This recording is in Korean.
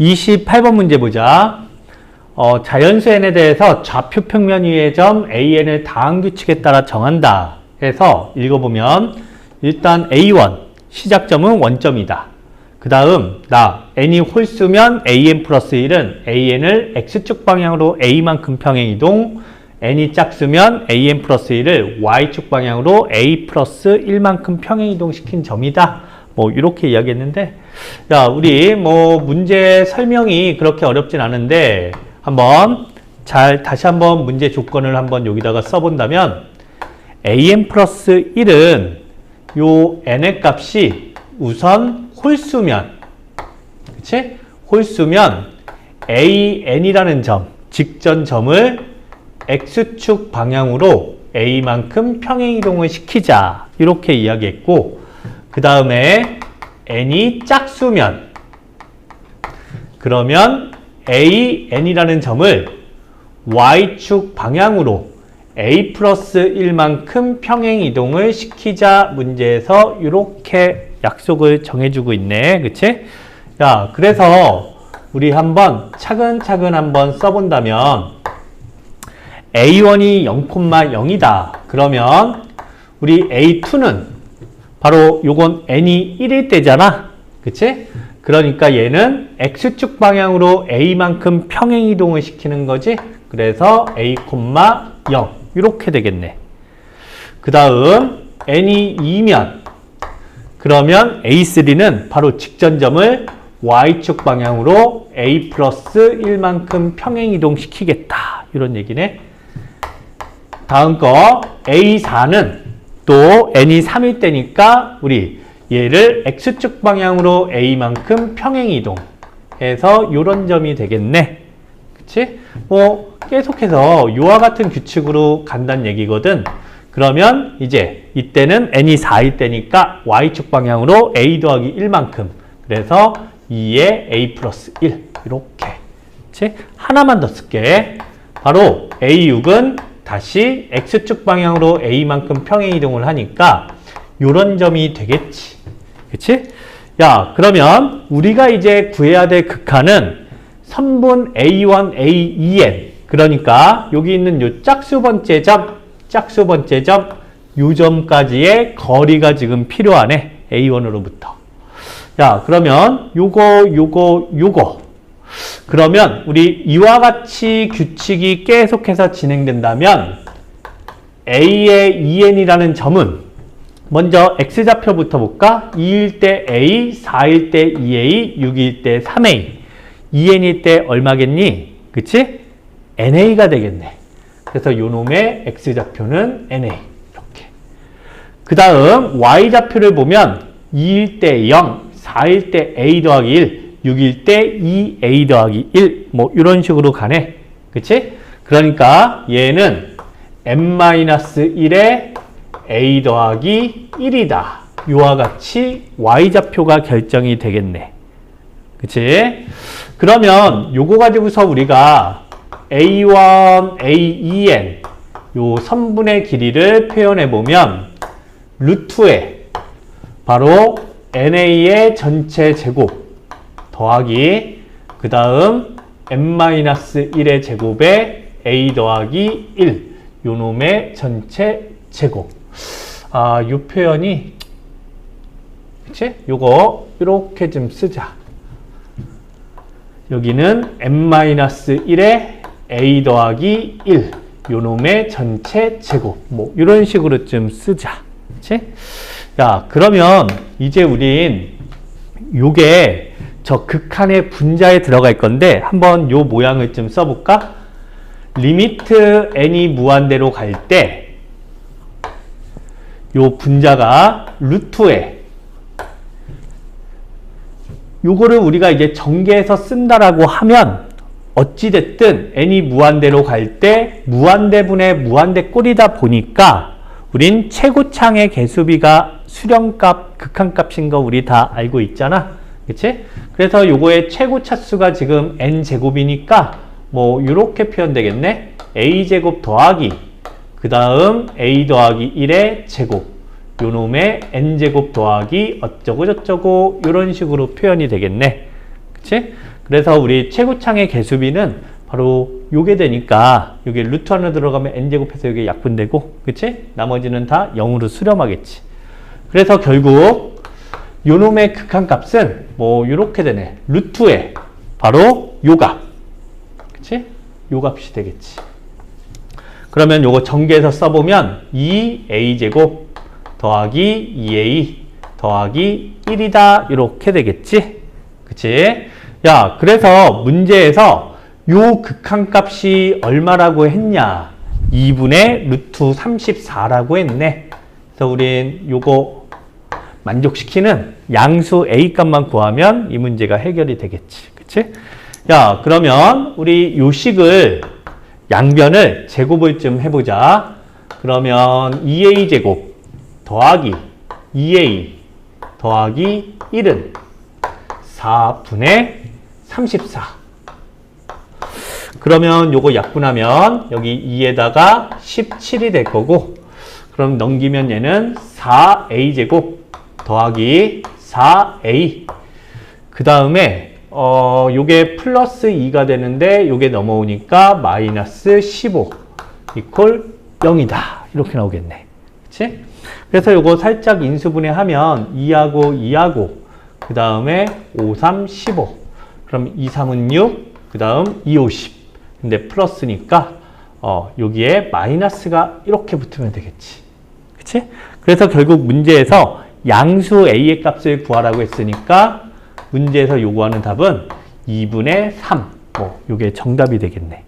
28번 문제 보자. 어, 자연수 n에 대해서 좌표 평면 위의 점 an을 다음 규칙에 따라 정한다. 해서 읽어보면 일단 a1 시작점은 원점이다. 그 다음 나 n이 홀수면 an 플러스 1은 an을 x축 방향으로 a만큼 평행 이동 n이 짝수면 an 플러스 1을 y축 방향으로 a 플러스 1만큼 평행 이동시킨 점이다. 뭐 이렇게 이야기했는데 야 우리 뭐 문제 설명이 그렇게 어렵진 않은데 한번 잘 다시 한번 문제 조건을 한번 여기다가 써본다면 an 플러스 1은 요 n의 값이 우선 홀수면 그치? 홀수면 an이라는 점 직전 점을 x축 방향으로 a만큼 평행 이동을 시키자 이렇게 이야기했고 그 다음에 n이 짝수면 그러면 a n이라는 점을 y축 방향으로 a 플러스 1만큼 평행 이동을 시키자 문제에서 이렇게 약속을 정해주고 있네. 그치? 야, 그래서 우리 한번 차근차근 한번 써본다면 a1이 0,0이다. 그러면 우리 a2는 바로 요건 n이 1일 때잖아. 그치? 그러니까 얘는 x축 방향으로 a만큼 평행 이동을 시키는 거지. 그래서 a, 0 이렇게 되겠네. 그 다음 n이 2면 그러면 a3는 바로 직전점을 y축 방향으로 a 플러스 1만큼 평행 이동시키겠다. 이런 얘기네. 다음 거 a4는 또 n이 3일 때니까 우리 얘를 x축 방향으로 a만큼 평행 이동 해서 이런 점이 되겠네. 그치? 뭐 계속해서 이와 같은 규칙으로 간다는 얘기거든. 그러면 이제 이때는 n이 4일 때니까 y축 방향으로 a 더하기 1만큼 그래서 2에 a 플러스 1 이렇게 그치? 하나만 더 쓸게. 바로 a6은 다시 x축 방향으로 a만큼 평행 이동을 하니까 요런 점이 되겠지. 그치? 야, 그러면 우리가 이제 구해야 될 극한은 선분 a1, a2n. 그러니까 여기 있는 요 짝수 번째 점, 짝수 번째 점, 요 점까지의 거리가 지금 필요하네. a1으로부터. 야, 그러면 요거, 요거, 요거. 그러면 우리 이와 같이 규칙이 계속해서 진행된다면 a의 2n이라는 점은 먼저 x좌표부터 볼까? 2일 때 a, 4일 때 2a, 6일 때 3a. 2n일 때 얼마겠니? 그치? na가 되겠네. 그래서 요 놈의 x좌표는 na. 이렇게. 그 다음 y좌표를 보면 2일 때 0, 4일 때 a 더하기 1, 6일 때 2a 더하기 1. 뭐 이런 식으로 가네. 그치? 그러니까 얘는 n-1에 a 더하기 1이다. 이와 같이 y좌표가 결정이 되겠네. 그치? 그러면 요거 가지고서 우리가 a1, a2n 요 선분의 길이를 표현해 보면 루트에 바로 na의 전체 제곱 더하기 그 다음 n-1의 제곱에 a 더하기 1 요놈의 전체 제곱 아, 요 표현이 그치? 요거 이렇게 좀 쓰자. 여기는 n-1에 a 더하기 1 요놈의 전체 제곱 뭐 이런 식으로 좀 쓰자. 그치? 야, 그러면 이제 우린 요게 저 극한의 분자에 들어갈 건데 한번 요 모양을 좀 써볼까? 리미트 n이 무한대로 갈 때 요 분자가 루트에 요거를 우리가 이제 전개해서 쓴다라고 하면 어찌됐든 n이 무한대로 갈 때 무한대분의 무한대 꼴이다 보니까 우린 최고창의 개수비가 수렴값, 극한값인 거 우리 다 알고 있잖아. 그치? 그래서 요거의 최고 차수가 지금 n제곱이니까 뭐 이렇게 표현되겠네. a제곱 더하기 그 다음 a 더하기 1의 제곱 요 놈의 n제곱 더하기 어쩌고 저쩌고 이런 식으로 표현이 되겠네. 그치? 그래서 우리 최고창의 개수비는 바로 요게 되니까 요게 루트 안으로 들어가면 n제곱해서 요게 약분되고 그치? 나머지는 다 0으로 수렴하겠지. 그래서 결국 요놈의 극한값은 뭐 요렇게 되네. 루트에 바로 요 값. 그치? 요 값이 되겠지. 그러면 요거 전개해서 써보면 2a제곱 더하기 2a 더하기 1이다 이렇게 되겠지 그치 야 그래서 문제에서 요 극한값이 얼마라고 했냐 2분의 루트 34라고 했네 그래서 우린 요거 만족시키는 양수 a 값만 구하면 이 문제가 해결이 되겠지 그치 야 그러면 우리 요 식을 양변을 제곱을 좀 해보자. 그러면 2a 제곱 더하기 2a 더하기 1은 4분의 34. 그러면 요거 약분하면 여기 2에다가 17이 될 거고 그럼 넘기면 얘는 4a 제곱 더하기 4a 그 다음에 어 요게 플러스 2가 되는데 요게 넘어오니까 마이너스 15 이퀄 0이다. 이렇게 나오겠네. 그치? 그래서 요거 살짝 인수분해 하면 2하고 2하고 그 다음에 5, 3, 15 그럼 2, 3은 6 그 다음 2, 5, 10 근데 플러스니까 어 여기에 마이너스가 이렇게 붙으면 되겠지. 그치? 그래서 결국 문제에서 양수 a의 값을 구하라고 했으니까 문제에서 요구하는 답은 2분의 3. 뭐, 요게 정답이 되겠네.